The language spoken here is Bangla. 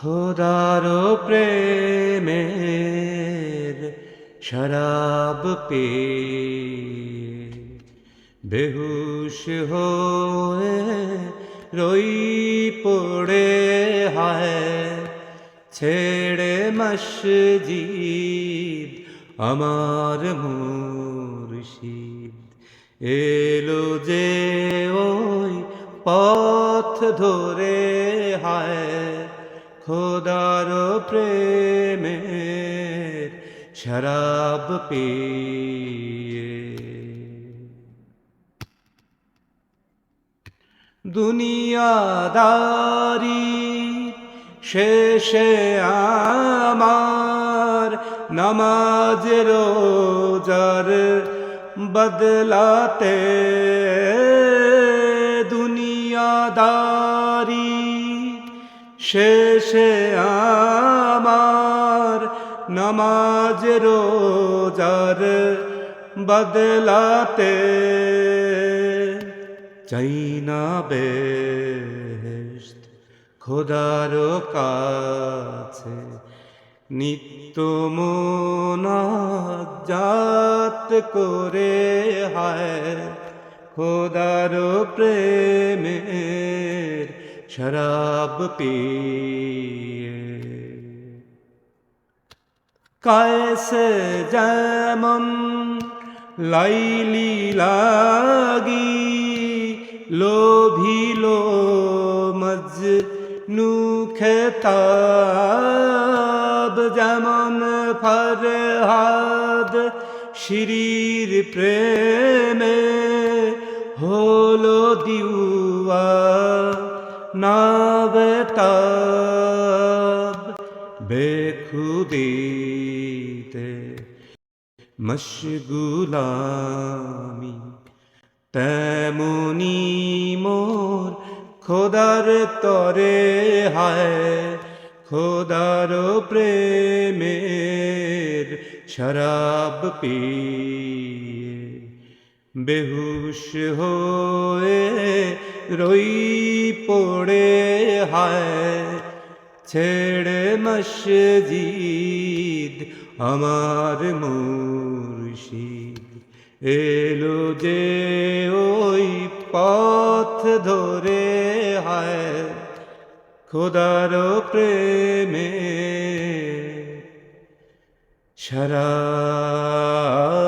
খোদার প্রেমের শরাব পে বেহুশ হয়ে রই পড়ে হায়। ছেড়ে মসজিদ, আমার মুর্শিদ। এলো যে ওই পথ ধরে হায়। খোদার প্রেমের শরাব পিয়ে। দুনিয়াদারি শেষে আমার নামাজ রোজার বদলাতে শেষে আমার নামাজ রোজার বদলাতে চাই না বেহেশত খোদার কাছে নিত্য মোনাজাত করে হায় খোদার প্রেমের শরাব পিয়ে কায়সে যেমন লাইলি লাগি লোভিল মজ খেতাব যেমন ফরহাদ শিরির প্রেমে হলো দিওয়া নাবতাব বেখুদিতে মশগুলামি তেমনি মোর খোদার তরে হায় খোদার প্রেমের শরাব পিয়ে বেহুশ হয়ে রই পড়ে হায়। ছেড়ে মসজিদ, আমার মুর্শিদ। এলো যে ওই পথ ধরে হায়। খোদার প্রেমে শরাব